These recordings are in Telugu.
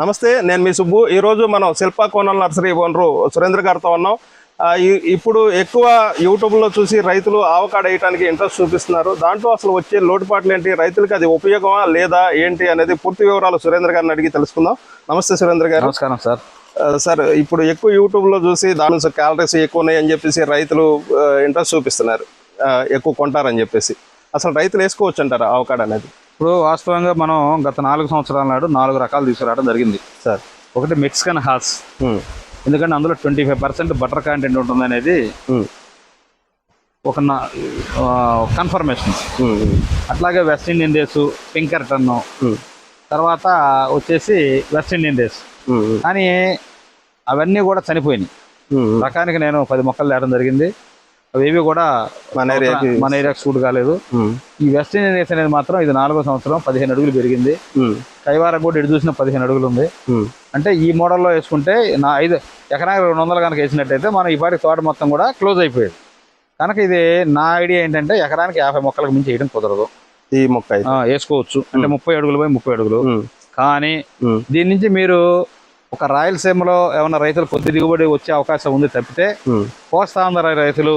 నమస్తే నేను మీ సుబ్బు. ఈ రోజు మనం శిల్పా కోనల్ నర్సరీ ఓనరు సురేంద్ర గారితో ఉన్నాం. ఇప్పుడు ఎక్కువ యూట్యూబ్లో చూసి రైతులు ఆవకాడ వేయడానికి ఇంట్రెస్ట్ చూపిస్తున్నారు. దాంట్లో అసలు వచ్చే లోటుపాట్లు ఏంటి? రైతులకు అది ఉపయోగమా లేదా ఏంటి అనేది పూర్తి వివరాలు సురేంద్ర గారిని అడిగి తెలుసుకుందాం. నమస్తే సురేంద్ర గారు. నమస్కారం సార్. సార్ ఇప్పుడు ఎక్కువ యూట్యూబ్లో చూసి దాని క్యాలరీస్ ఎక్కువ ఉన్నాయి అని చెప్పేసి రైతులు ఇంట్రెస్ట్ చూపిస్తున్నారు. ఎక్కువ కొంటారని చెప్పేసి. అసలు రైతులు వేసుకోవచ్చు అంటారా ఆవకాడ అనేది? ఇప్పుడు వాస్తవంగా మనం గత నాలుగు సంవత్సరాల నాడు నాలుగు రకాలు తీసుకురావడం జరిగింది. సార్. ఒకటి మెక్సికన్ హాస్ ఎందుకంటే అందులో twenty five percent butter content ఉంటుంది అనేది ఒక కన్ఫర్మేషన్ అట్లాగే వెస్ట్ ఇండియన్ డేస్ పింకర్టన్ తర్వాత వచ్చేసి వెస్ట్ ఇండియన్ డేస్ కానీ అవన్నీ కూడా చనిపోయినాయి. రకానికి నేను పది మొక్కలు తేడం జరిగింది. అవేవి కూడా మన ఏరియాకి మన ఏరియాకి సూట్ కాలేదు. ఈ వెస్ట్ ఇండియన్ డేస్ అనేది మాత్రం ఇది నాలుగో సంవత్సరం పదిహేను అడుగులు పెరిగింది. కైవారం కూడా ఇటు చూసిన పదిహేను అడుగులు ఉంది. అంటే ఈ మోడల్లో వేసుకుంటే నా ఐదు ఎకరానికి రెండు వందలు కనుక వేసినట్టయితే మనం ఈ పాటి తోట మొత్తం కూడా క్లోజ్ అయిపోయేది. కనుక ఇది నా ఐడియా ఏంటంటే ఎకరానికి యాభై మొక్కలకు మించి వేయడం కుదరదు. ఈ మొక్క వేసుకోవచ్చు. అంటే ముప్పై అడుగులు పోయి ముప్పై అడుగులు. కానీ దీని నుంచి మీరు ఒక రాయలసీమలో ఏమైనా రైతులు కొద్ది దిగుబడి వచ్చే అవకాశం ఉంది తప్పితే కోస్తాంధ్ర రైతులు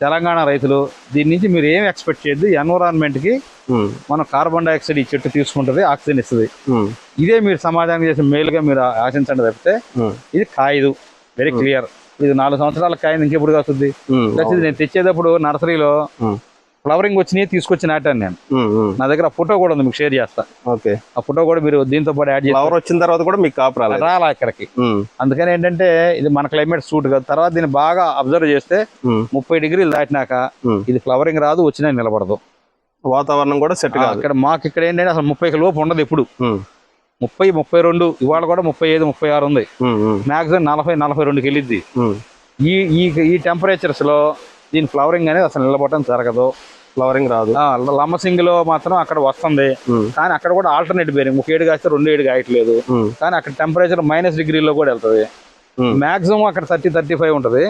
తెలంగాణ రైతులు దీని నుంచి మీరు ఏం ఎక్స్పెక్ట్ చేయొద్దు ఎన్విరాన్మెంట్కి ఉమ్, మనం కార్బన్ డైఆక్సైడ్ ఈ చెట్టు తీసుకుంటుంది ఆక్సిజన్ ఇస్తుంది. ఇదే మీరు సమాజానికి చేసే మేలుగా మీరు ఆశించండి తప్పితే ఇది కాయదు. వెరీ క్లియర్ ఇది నాలుగు సంవత్సరాల కాయదు ఇంకెప్పుడు ఇది నేను తెచ్చేటప్పుడు నర్సరీలో ఫ్లవరింగ్ వచ్చినాయి తీసుకొచ్చి నాటాను నేను. నా దగ్గర ఆ ఫోటో కూడా ఉంది మీకు షేర్ చేస్తా. ఓకే. ఆ ఫోటో కూడా మీరు దీంతో పాటు యాడ్ ఫ్లవర్ వచ్చిన తర్వాత కూడా మీకు కాపు రాలేదు. రాలా ఇక్కడికి. అందుకని ఏంటంటే ఇది మన క్లైమేట్ సూట్ కాదు. తర్వాత దీన్ని బాగా అబ్జర్వ్ చేస్తే ముప్పై డిగ్రీలు దాటినాక. ఇది ఫ్లవరింగ్ రాదు వచ్చినా నిలబడదు. వాతావరణం కూడా సెట్ కాదు. ఇక్కడ మాకు ఇక్కడ ఏంటంటే అసలు ముప్పైకి లోపు ఉండదు ఎప్పుడు. ఉమ్, ముప్పై ముప్పై రెండు ఇవాళ కూడా ముప్పై ఐదు ముప్పై ఆరు ఉంది. మ్యాక్సిమం నలభై నలభై రెండుకి వెళ్ళిద్ది. ఈ ఈ టెంపరేచర్స్లో దీని ఫ్లవరింగ్ అనేది అసలు నిలబడటం జరగదు. ఫ్లవరింగ్ రాదు. లమ్మసింగ్లో మాత్రం అక్కడ వస్తుంది. కానీ అక్కడ కూడా ఆల్టర్నేట్ బేరింగ్ ఒక ఏడు కాస్తే రెండు ఏడు కాయట్లేదు. కానీ అక్కడ టెంపరేచర్ మైనస్ డిగ్రీలో కూడా వెళ్తుంది. మాక్సిమం అక్కడ థర్టీ థర్టీ ఫైవ్ ఉంటుంది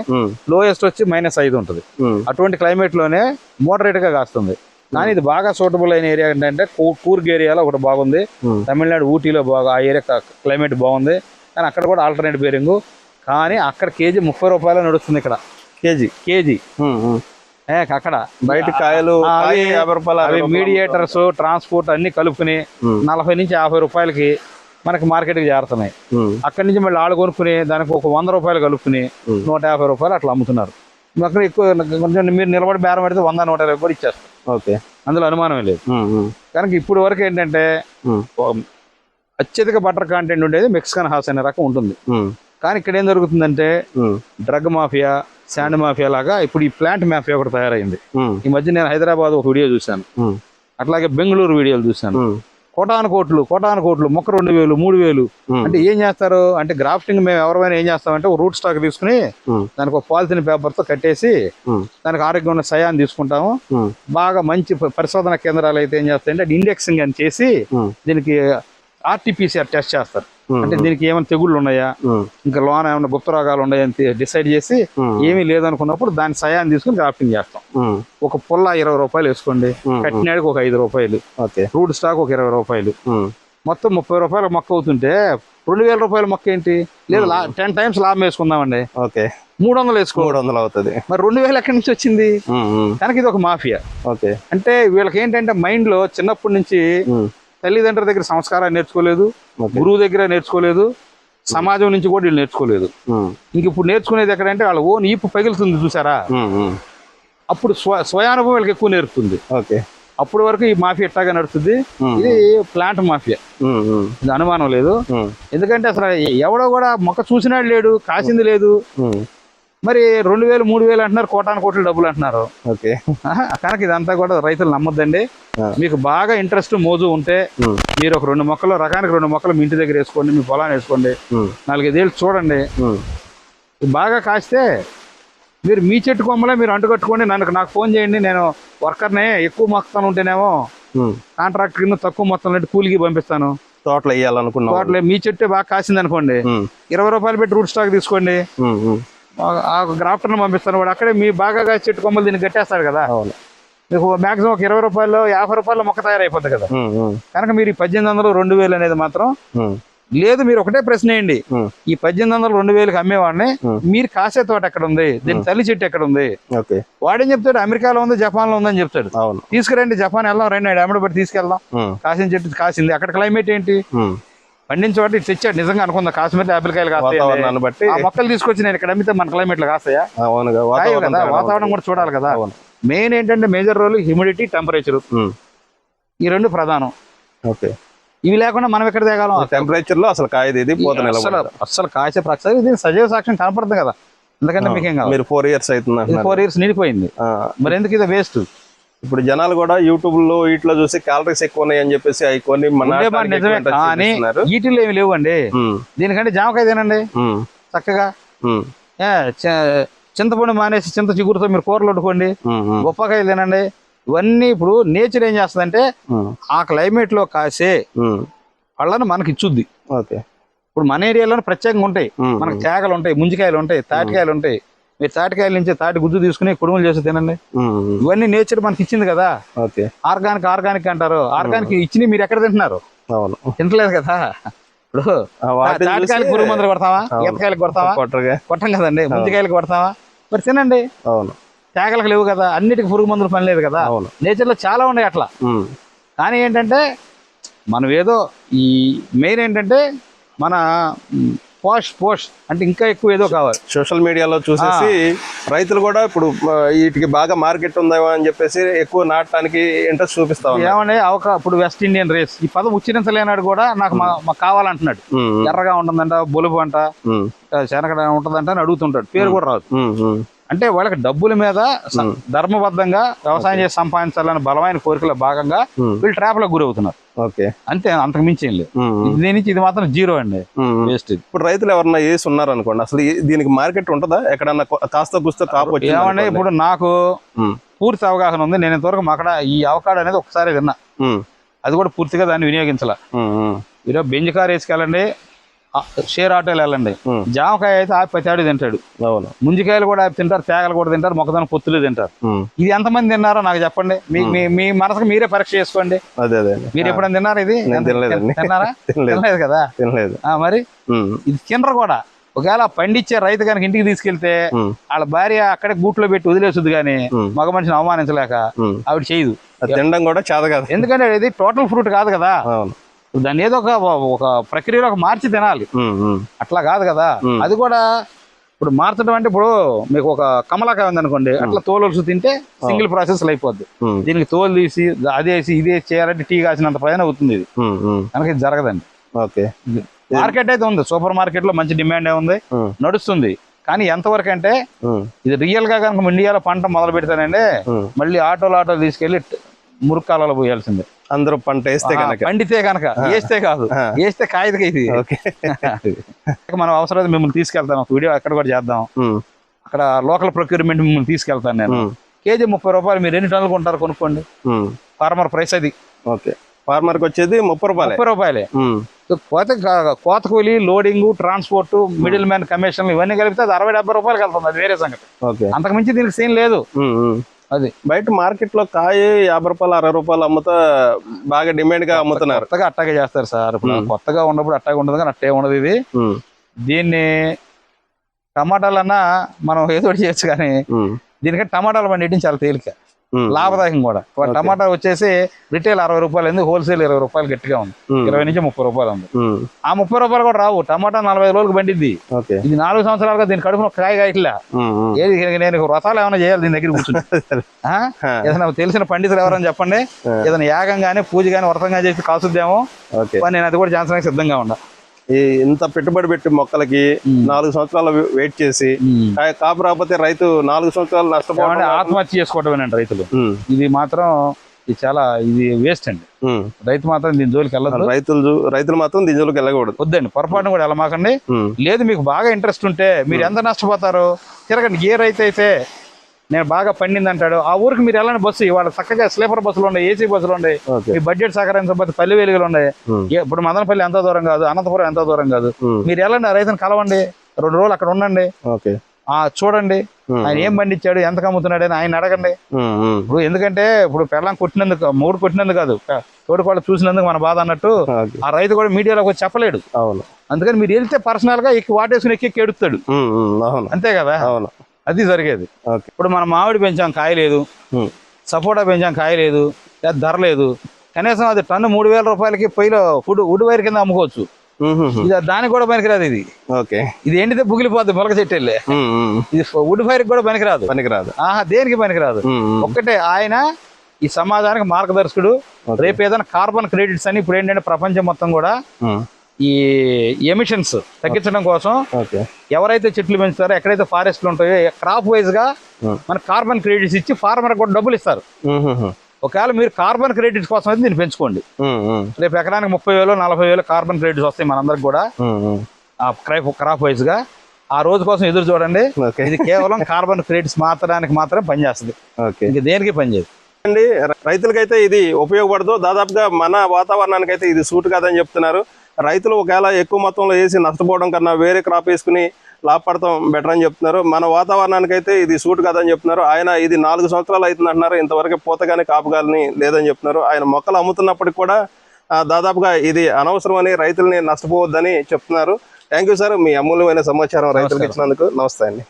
లోయెస్ట్ వచ్చి మైనస్ ఐదు ఉంటుంది. అటువంటి క్లైమేట్లోనే మోడరేట్గా కాస్తుంది. కానీ ఇది బాగా సూటబుల్ అయిన ఏరియా ఏంటంటే కూర్గ్ ఏరియాలో ఒకటి బాగుంది. తమిళనాడు ఊటీలో బాగా ఆ ఏరియా క్లైమేట్ బాగుంది. కానీ అక్కడ కూడా ఆల్టర్నేట్ బేరింగ్ కానీ అక్కడ కేజీ ముప్పై రూపాయలు నడుస్తుంది ఇక్కడ. కేజీ. కేజీ. అక్కడ. బయట కాయలు యాభై రూపాయలు అవి మీడియేటర్స్ ట్రాన్స్పోర్ట్ అన్ని కలుపుకుని నలభై నుంచి యాభై రూపాయలకి మనకి మార్కెట్కి చేరుతున్నాయి. అక్కడి నుంచి మళ్ళీ ఆళ్ళు కొనుక్కుని దానికి ఒక వంద రూపాయలు కలుపుకుని. నూట యాభై రూపాయలు అట్లా అమ్ముతున్నారు. అక్కడ ఎక్కువ కొంచెం మీరు నిలబడి బేరం పెడితే వంద నూట ఇరవై కూడా ఇచ్చేస్తారు. ఓకే. అందులో అనుమానమే లేదు. కనుక ఇప్పుడు వరకు ఏంటంటే అత్యధిక బటర్ కంటెంట్ ఉండేది మెక్సికన్ హాస్ అనే రకం ఉంటుంది. కానీ ఇక్కడ ఏం జరుగుతుందంటే డ్రగ్ మాఫియా శాండ్ మాఫియా లాగా ఇప్పుడు ఈ ప్లాంట్ మాఫియా ఒకటి తయారైంది. ఈ మధ్య నేను హైదరాబాద్ ఒక వీడియో చూశాను. అట్లాగే బెంగళూరు వీడియోలు చూశాను. కోటాను కోట్లు కోటాను కోట్లు మొక్క రెండు వేలు మూడు వేలు. అంటే ఏం చేస్తారు? అంటే గ్రాఫ్టింగ్ మేము ఎవరైనా ఏం చేస్తామంటే ఒక రూట్ స్టాక్ తీసుకుని దానికి ఒక పాలిథిన్ పేపర్తో కట్టేసి ఉమ్, దానికి ఆరోగ్యం ఉన్న సయాన్ని తీసుకుంటాము. బాగా మంచి పరిశోధన కేంద్రాలు అయితే ఏం చేస్తాయంటే ఇండెక్సింగ్ అని చేసి దీనికి ఆర్టీపీసీఆర్ టెస్ట్ చేస్తారు. అంటే దీనికి ఏమైనా తెగుళ్ళు ఉన్నాయా? ఇంకా లోన ఏమైనా గుప్త రోగాలు ఉన్నాయని డిసైడ్ చేసి ఏమీ లేదనుకున్నప్పుడు దాని సయాన్ని తీసుకుని గ్రాఫ్టింగ్ చేస్తాం. ఒక పుల్ల ఇరవై రూపాయలు వేసుకోండి. కట్టినాడికి ఒక ఐదు రూపాయలు. ఓకే. రూట్ స్టాక్ ఒక ఇరవై రూపాయలు. మొత్తం ముప్పై రూపాయల మొక్క అవుతుంటే రెండు వేల రూపాయల మొక్క ఏంటి? లేదు టెన్ టైమ్స్ లాభం వేసుకుందామండి. ఓకే. మూడు వందలు వేసుకో మూడు వందలు అవుతుంది. మరి రెండు వేలు ఎక్కడి నుంచి వచ్చింది? కనుక ఇది ఒక మాఫియా. ఓకే. అంటే వీళ్ళకి ఏంటంటే మైండ్లో చిన్నప్పటి నుంచి తల్లిదండ్రుల దగ్గర సంస్కారాలు నేర్చుకోలేదు గురువు దగ్గర నేర్చుకోలేదు సమాజం నుంచి కూడా వీళ్ళు నేర్చుకోలేదు. ఇంక ఇప్పుడు నేర్చుకునేది ఎక్కడంటే వాళ్ళ ఓన్ ఈపు పగిలుతుంది చూసారా? అప్పుడు స్వ స్వయానుభవం వీళ్ళకి ఎక్కువ నేర్పుతుంది. ఓకే. అప్పటి వరకు ఈ మాఫియా ఎట్టాగా నడుస్తుంది? ఇది ప్లాంట్ మాఫియా. ఇది అనుమానం లేదు. ఎందుకంటే అసలు ఎవడో కూడా మొక్క చూసినాడు లేడు కాసింది లేదు. మరి రెండు వేలు మూడు వేలు అంటున్నారు కోటాను కోట్ల డబ్బులు అంటున్నారు. ఓకే. కనుక ఇదంతా కూడా రైతులు నమ్మొద్దండి. మీకు బాగా ఇంట్రెస్ట్ మోజు ఉంటే మీరు ఒక రెండు మొక్కలు రకానికి రెండు మొక్కలు మీ ఇంటి దగ్గర వేసుకోండి మీ పొలాన్ని వేసుకోండి. నాలుగైదేళ్ళు చూడండి. బాగా కాస్తే మీరు మీ చెట్టు కొమ్మలే మీరు అంటుకట్టుకోండి. నన్ను నాకు ఫోన్ చేయండి నేను వర్కర్ని ఎక్కువ మొత్తం ఉంటేనేమో. కాంట్రాక్ట్ కింద తక్కువ మొత్తం అంటే కూలికి పంపిస్తాను. తోటలు వేయాలనుకున్నాం తోటలే మీ చెట్టే బాగా కాసింది అనుకోండి ఇరవై రూపాయలు పెట్టి రూట్ స్టాక్ తీసుకోండి. ఆ- గ్రాఫ్టర్ని పంపిస్తాను వాడు. అక్కడే మీ బాగా చెట్టు కొమ్మలు దీన్ని కట్టేస్తాడు కదా. మీకు మాక్సిమం ఒక ఇరవై రూపాయలు యాభై రూపాయలు మొక్క తయారైపోతుంది కదా. కనుక మీరు ఈ పద్దెనిమిది వందలు రెండు వేలు అనేది మాత్రం లేదు మీరు ఒకటే ప్రశ్న వేయండి. ఈ పద్దెనిమిది వందలు రెండు వేలకు అమ్మేవాడిని. మీరు కాసే తోట ఎక్కడ ఉంది? దీని తల్లి చెట్టు ఎక్కడ ఉంది? వాడేం చెప్తాడు? అమెరికాలో ఉంది జపాన్లో ఉందని చెప్తాడు. తీసుకురండి జపాన్ వెళ్దాం రండి అమ్మడి తీసుకెళ్దాం. ఉమ్, కాసిన చెట్టు కాసింది. అక్కడ క్లైమేట్ ఏంటి? ఉమ్. పండించే వాటి తెచ్చాడు. నిజంగా అనుకుందా కాశ్మీర్ ఆపిల్ కాయలు కాస్తాయి బట్టి. ఆ మొక్కలు తీసుకొచ్చి నేను ఇక్కడ అమ్మితే మన క్లైమేట్లో కాస్తాయా కదా వాతావరణం. కూడా చూడాలి కదా. మెయిన్ ఏంటంటే మేజర్ రోల్ హ్యూమిడిటీ టెంపరేచర్. ఈ రెండు ప్రధానం. ఓకే. ఇవి లేకుండా మనం ఎక్కడ తేగలం టెంపరేచర్లో అసలు కాయది ఇది అసలు అసలు కాసే ప్రక్షాలు ఇది సజీవ సాక్ష్యం కనపడుతుంది కదా. ఎందుకంటే మీకు కావాలి? మీరు ఫోర్ ఇయర్స్ అవుతుంది ఫోర్ ఇయర్స్ నిండిపోయింది. మరి ఎందుకు ఇది వేస్ట్ ఇప్పుడు జనాలు కూడా యూట్యూబ్లో వీటిలో చూసి క్యాలరీస్ ఎక్కువ ఉన్నాయి అని చెప్పేసి అవి కొన్ని. వీటిల్లో ఏమి లేవండి. దీనికంటే జామకాయ తినండి. చక్కగా. చింతపండు మానేసి చింత చిగురుతో మీరు కూరలు వండుకోండి. గొప్పకాయలు తినండి. ఇవన్నీ ఇప్పుడు నేచర్ ఏం చేస్తుందంటే ఆ క్లైమేట్లో కాసే పళ్ళను మనకి ఇచ్చుద్ది ఓకే. ఇప్పుడు మన ఏరియాలో ప్రత్యేకంగా ఉంటాయి. మనకి తేగలు ఉంటాయి ముంజికాయలు ఉంటాయి తాటికాయలు ఉంటాయి మీరు తాటికాయల నుంచి తాటి గుజ్జు తీసుకుని కుడుములు చేసి తినండి. ఇవన్నీ నేచర్ మనకి ఇచ్చింది కదా. ఓకే. ఆర్గానిక్ ఆర్గానిక్ అంటారు. ఆర్గానిక్ ఇచ్చి మీరు ఎక్కడ తింటున్నారు? తింటలేదు కదా. ఇప్పుడు చూసి పురుగు మందులు కొడతావా. ఈతకాయలకు కొడతావా? కొట్టం కదండి. ముంజికాయలకు కొడతావా? మరి తినండి. అవును. తేగలకు లేవు కదా. అన్నిటికి పురుగు మందులు పని లేదు కదా. నేచర్లో చాలా ఉన్నాయి అట్లా. కానీ ఏంటంటే మనం ఏదో ఈ మెయిన్ ఏంటంటే మన పోష్ పోష్ అంటే ఇంకా ఎక్కువ ఏదో కావాలి. సోషల్ మీడియాలో చూసేసి రైతులు కూడా ఇప్పుడు వీటికి బాగా మార్కెట్ ఉందేమో అని చెప్పేసి ఎక్కువ నాటడానికి ఇంట్రెస్ట్ చూపిస్తా ఉన్నారు. ఏమంటే అవక ఇప్పుడు వెస్ట్ ఇండియన్ రేస్ ఈ పదం ఉచ్చరించలేనాడు కూడా నాకు మా- మాకు కావాలంటున్నాడు. ఎర్రగా ఉంటుందంట బొలుపు అంట ఉమ్, శనగడ ఉంటుందంట అని అడుగుతుంటాడు. పేరు కూడా రాదు. అంటే వాళ్ళకి డబ్బుల మీద ధర్మబద్ధంగా వ్యవసాయం చేసి సంపాదించాలని బలమైన కోరికలో భాగంగా వీళ్ళు ట్రాప్లో గురవుతున్నారు. ఓకే. అంతే అంతకు మించి ఏం లేదు. దీని నుంచి ఇది మాత్రం జీరో అండి. వేస్ట్ ఇప్పుడు రైతులు ఎవరన్నా వేసి ఉన్నారు అనుకోండి అసలు దీనికి మార్కెట్ ఉంటుందా? ఎక్కడన్నా కాస్త గుస్త కాపు. ఇప్పుడు నాకు పూర్తి అవగాహన ఉంది నేను ఇంతవరకు అక్కడ ఈ అవకాడో అనేది ఒకసారి ఉమ్, అది కూడా పూర్తిగా దాన్ని వినియోగించాల. ఈరోజు బెంజ్ కార్ వేసుకెళ్ళండి షేర్ ఆటోలు వెళ్ళండి. జామకాయ అయితే ఆపి పచాడు తింటాడు. ముంజికాయలు కూడా ఆపి తింటారు తేగలు కూడా తింటారు మొక్కదాని పొత్తులు తింటారు. ఇది ఎంతమంది తిన్నారో నాకు చెప్పండి. మీ మీ మనసుకు మీరే పరీక్ష చేసుకోండి. అదే అదే మీరు ఎప్పుడైనా తిన్నారా ఇది. తిన్నారా? తినలేదు. కదా? తినలేదు. ఆ, మరి? ఇది తినరు కూడా. ఒకవేళ పండించే రైతు కనుక ఇంటికి తీసుకెళ్తే వాళ్ళ భార్య అక్కడే గూట్లో పెట్టి వదిలేసుద్ది కానీ. మగ మనిషిని అవమానించలేక. ఆవిడ చేయదు. తినడం కూడా చేత కాదు. ఎందుకంటే ఇది టోటల్ ఫ్రూట్ కాదు కదా? దాన్ని ఏదో ఒక ఒక ప్రక్రియలో ఒక మార్చి తినాలి. అట్లా కాదు కదా. అది కూడా ఇప్పుడు మార్చడం అంటే ఇప్పుడు మీకు ఒక కమలాకాయ ఉంది అనుకోండి అట్లా తోలు తింటే సింగిల్ ప్రాసెస్ అయిపోద్ది. దీనికి తోలు తీసి అదేసి ఇదేసి చేయాలంటే టీ కాసినంత పైన అవుతుంది ఇది. కనుక ఇది జరగదండి. ఓకే. మార్కెట్ అయితే ఉంది సూపర్ మార్కెట్లో మంచి డిమాండ్ ఉంది నడుస్తుంది. కానీ ఎంతవరకు అంటే ఇది రియల్గా కనుక ఇండియాలో పంట మొదలు పెడతానండి. మళ్ళీ ఆటోలు ఆటోలు తీసుకెళ్ళి మురుక్కాలలో పోయాల్సిందే. అందరూ పంట వేస్తే కనుక పండితే కనుక వేస్తే కాదు. వేస్తే కాయదుగా ఇది. ఓకే. మనం అవసరం మిమ్మల్ని తీసుకెళ్తాం. ఒక వీడియో అక్కడ కూడా చేద్దాం. అక్కడ లోకల్ ప్రొక్యూర్మెంట్ మిమ్మల్ని తీసుకెళ్తాను నేను. కేజీ ముప్పై రూపాయలు మీరు ఎన్ని టన్నులు కొంటారు కొనుక్కోండి. ఫార్మర్ ప్రైస్ అది. ఓకే. ఫార్మర్కి వచ్చేది ముప్పై రూపాయలే. ముప్పై రూపాయలే. కోత కోత కూలి loading transport middle man commission ఇవన్నీ కలిపితే అది అరవై డెబ్బై రూపాయలకి వెళ్తుంది. అది వేరే సంగతి. ఓకే. అంతకు మించి దీనికి సీన్ లేదు. అది. బయట మార్కెట్లో కాయ యాభై రూపాయలు అరవై రూపాయలు అమ్ముతా బాగా డిమాండ్గా అమ్ముతున్నారు. కొత్తగా అట్టాగే చేస్తారు సార్ ఇప్పుడు. కొత్తగా ఉన్నప్పుడు అట్టాగే ఉండదు కానీ అట్టే ఉండదు ఇది. దీన్ని టమాటాలన్నా మనం ఏదో చేయొచ్చు కానీ దీనికంటే టమాటాలు పండించడం చాలా తేలిక. లాభదాయకం కూడా. టమాటా వచ్చేసి రిటైల్ అరవై రూపాయలు ఉంది హోల్సేల్ ఇరవై రూపాయలు గట్టిగా ఉంది. ఇరవై నుంచి ముప్పై రూపాయలు ఉంది. ఆ ముప్పై రూపాయలు కూడా రావు. టమాటా నలభై ఐదు రోజులకు పండిద్ది. ఓకే. ఇది నాలుగు సంవత్సరాలుగా దీని కడుపున కాయ కాయట్లా. ఏది నేను వ్రతాలు ఏమైనా చేయాలి దీని దగ్గర కూర్చుని. ఏదైనా తెలిసిన పండితులు ఎవరని చెప్పండి. ఏదైనా యాగం కానీ పూజ కానీ వ్రతం కానీ చేసి కాసుద్దేమో నేను అది కూడా చేయించడానికి సిద్ధంగా ఉండా ఈ ఇంత పెట్టుబడి పెట్టి మొక్కలకి నాలుగు సంవత్సరాలు వెయిట్ చేసి కాయ- కాపు రాకపోతే రైతు నాలుగు సంవత్సరాలు నష్టపోవడం ఆత్మహత్య చేసుకోవటమేనండి రైతులు. ఉమ్, ఇది మాత్రం ఇది చాలా ఇది వేస్ట్ అండి. రైతు మాత్రం దీని జోలికి వెళ్ళదు. రైతులు రైతులు మాత్రం దీనిలోకి వెళ్ళకూడదు. వద్దండి పొరపాటును కూడా వెళ్ళమాకండి. లేదు మీకు బాగా ఇంట్రెస్ట్ ఉంటే మీరు ఎంత నష్టపోతారు? తిరగండి ఏ రైతు అయితే నేను బాగా పండింది అంటాడు ఆ ఊరికి మీరు వెళ్ళండి బస్సు. ఇవాళ చక్కగా స్లీపర్ బస్సులు ఉన్నాయి ఏసీ బస్సులు ఉన్నాయి మీ బడ్జెట్ సహకరించకపోతే పల్లె వెలుగులు ఉన్నాయి. ఇప్పుడు మదనపల్లి ఎంత దూరం కాదు అనంతపురం ఎంత దూరం కాదు. మీరు వెళ్ళండి ఆ రైతుని కలవండి. రెండు రోజులు అక్కడ ఉండండి. ఆ చూడండి. ఆయన ఏం పండించాడు ఎంత అమ్ముతున్నాడు అని ఆయన అడగండి. ఇప్పుడు ఎందుకంటే ఇప్పుడు పెళ్ళం కొట్టినందుకు మూడు కొట్టినందుకు కాదు. తోడుకోళ్ళు చూసినందుకు మన బాధ అన్నట్టు. ఆ రైతు కూడా మీడియాలోకి వచ్చి చెప్పలేడు. అవును. అందుకని మీరు వెళ్తే పర్సనల్గా ఎక్కి వాటేసుకుని ఎక్కి ఎక్కి ఎడుతాడు అంతే కదా? అవును. అది జరిగేది. ఇప్పుడు మనం మామిడి పెంచాం కాయ లేదు ఉమ్, సపోటా పెంచాం కాయ లేదు లేదా ధర లేదు. కనీసం అది టన్ను మూడు వేల రూపాయలకి పొయ్యిలో ఫుడ్ వుడ్ వైర్ కింద అమ్ముకోవచ్చు. ఇది దానికి కూడా పనికిరాదు ఇది. ఓకే. ఇది ఏంటిదే బుగిలిపోద్ది మొలక చెట్టు వెళ్ళే. ఇది వుడ్ ఫైర్కి కూడా పనికిరాదు. పనికిరాదు. ఆహా దేనికి పనికిరాదు. ఒక్కటే ఆయన ఈ సమాజానికి మార్గదర్శకుడు. రేపు ఏదైనా కార్బన్ క్రెడిట్స్ అని ఇప్పుడు ఏంటంటే ప్రపంచం మొత్తం కూడా ఈ ఎమిషన్స్ తగ్గించడం కోసం ఎవరైతే చెట్లు పెంచుతారో ఎక్కడైతే ఫారెస్ట్లు ఉంటాయో క్రాప్ వైజ్గా. మన కార్బన్ క్రెడిట్స్ ఇచ్చి ఫార్మర్ కూడా డబ్బులు ఇస్తారు. ఒకవేళ మీరు కార్బన్ క్రెడిట్స్ కోసం అయితే దీన్ని పెంచుకోండి. రేపు ఎకరానికి ముప్పై వేలు నలభై వేలు కార్బన్ క్రెడిట్స్ వస్తాయి మనందరికి కూడా. క్రాప్ క్రాప్ వైజ్గా. ఆ రోజు కోసం ఎదురు చూడండి. ఇది కేవలం కార్బన్ క్రెడిట్స్ మాత్రానికి మాత్రమే పనిచేస్తుంది. ఇంక దేనికి పనిచేయదు? అండి రైతులకైతే ఇది ఉపయోగపడదు. దాదాపుగా మన వాతావరణానికి అయితే ఇది సూట్ కాదని చెప్తున్నారు. రైతులు ఒకవేళ ఎక్కువ మొత్తంలో వేసి నష్టపోవడం కన్నా వేరే క్రాప్ వేసుకుని లాభపడతాం బెటర్ అని చెప్తున్నారు. మన వాతావరణానికి అయితే ఇది సూట్ కాదని చెప్తున్నారు. ఆయన ఇది నాలుగు సంవత్సరాలు అవుతుంది అంటున్నారు ఇంతవరకు పూత కానీ కాపు కానీ లేదని చెప్తున్నారు. ఆయన మొక్కలు అమ్ముతున్నప్పటికి కూడా దాదాపుగా ఇది అనవసరం అని రైతుల్ని నష్టపోవద్దని చెప్తున్నారు. థ్యాంక్ యూ సార్ మీ అమూల్యమైన సమాచారం రైతులకు ఇచ్చినందుకు నమస్తే అండి.